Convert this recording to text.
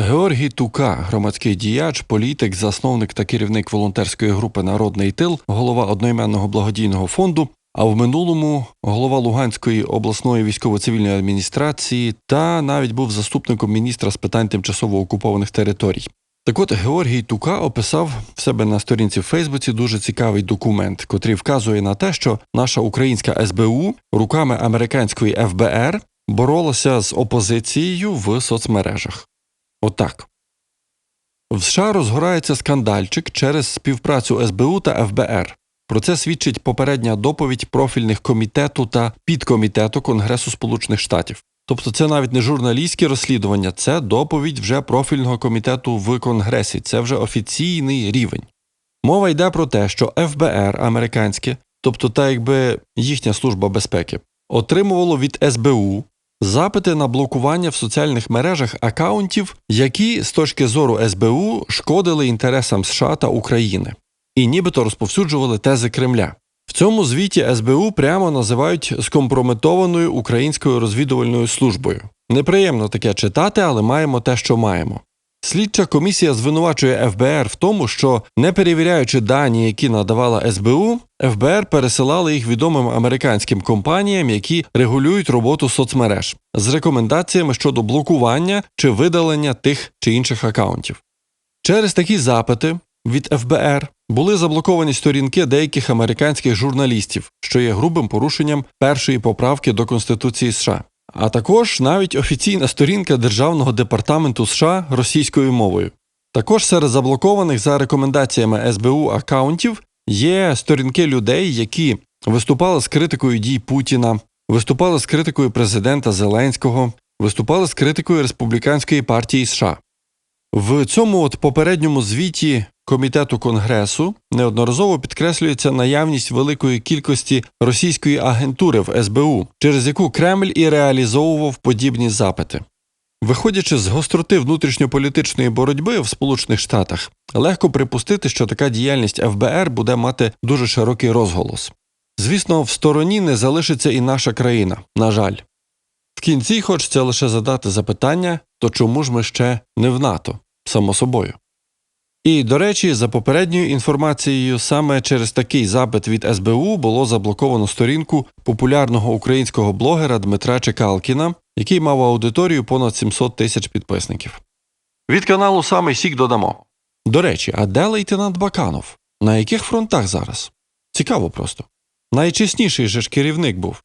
Георгій Тука, громадський діяч, політик, засновник та керівник волонтерської групи Народний тил, голова одноіменного благодійного фонду. А в минулому голова Луганської обласної військово-цивільної адміністрації та навіть був заступником міністра з питань тимчасово окупованих територій. Так от Георгій Тука описав в себе на сторінці в Фейсбуці дуже цікавий документ, котрий вказує на те, що наша українська СБУ руками американської ФБР боролася з опозицією в соцмережах. Отак. В США розгорається скандальчик через співпрацю СБУ та ФБР. Про це свідчить попередня доповідь профільних комітету та підкомітету Конгресу Сполучених Штатів. Тобто це навіть не журналістське розслідування, це доповідь вже профільного комітету в Конгресі, це вже офіційний рівень. Мова йде про те, що ФБР американське, тобто та якби їхня служба безпеки, отримувало від СБУ запити на блокування в соціальних мережах акаунтів, які з точки зору СБУ шкодили інтересам США та України і нібито розповсюджували тези Кремля. В цьому звіті СБУ прямо називають скомпрометованою українською розвідувальною службою. Неприємно таке читати, але маємо те, що маємо. Слідча комісія звинувачує ФБР в тому, що не перевіряючи дані, які надавала СБУ, ФБР пересилали їх відомим американським компаніям, які регулюють роботу соцмереж з рекомендаціями щодо блокування чи видалення тих чи інших акаунтів. Через такі запити від ФБР були заблоковані сторінки деяких американських журналістів, що є грубим порушенням першої поправки до Конституції США, а також навіть офіційна сторінка Державного департаменту США російською мовою. Також серед заблокованих за рекомендаціями СБУ акаунтів є сторінки людей, які виступали з критикою дій Путіна, виступали з критикою президента Зеленського, виступали з критикою республіканської партії США. В цьому от попередньому звіті Комітету Конгресу неодноразово підкреслюється наявність великої кількості російської агентури в СБУ, через яку Кремль і реалізовував подібні запити. Виходячи з гостроти внутрішньополітичної боротьби в Сполучених Штатах, легко припустити, що така діяльність ФБР буде мати дуже широкий розголос. Звісно, в стороні не залишиться і наша країна, на жаль. В кінці хочеться лише задати запитання, то чому ж ми ще не в НАТО, само собою. І, до речі, за попередньою інформацією, саме через такий запит від СБУ було заблоковано сторінку популярного українського блогера Дмитра Чекалкіна, який мав аудиторію понад 700 тисяч підписників. Від каналу саме Сік додамо. До речі, а де лейтенант Баканов? На яких фронтах зараз? Цікаво просто. Найчесніший же ж керівник був.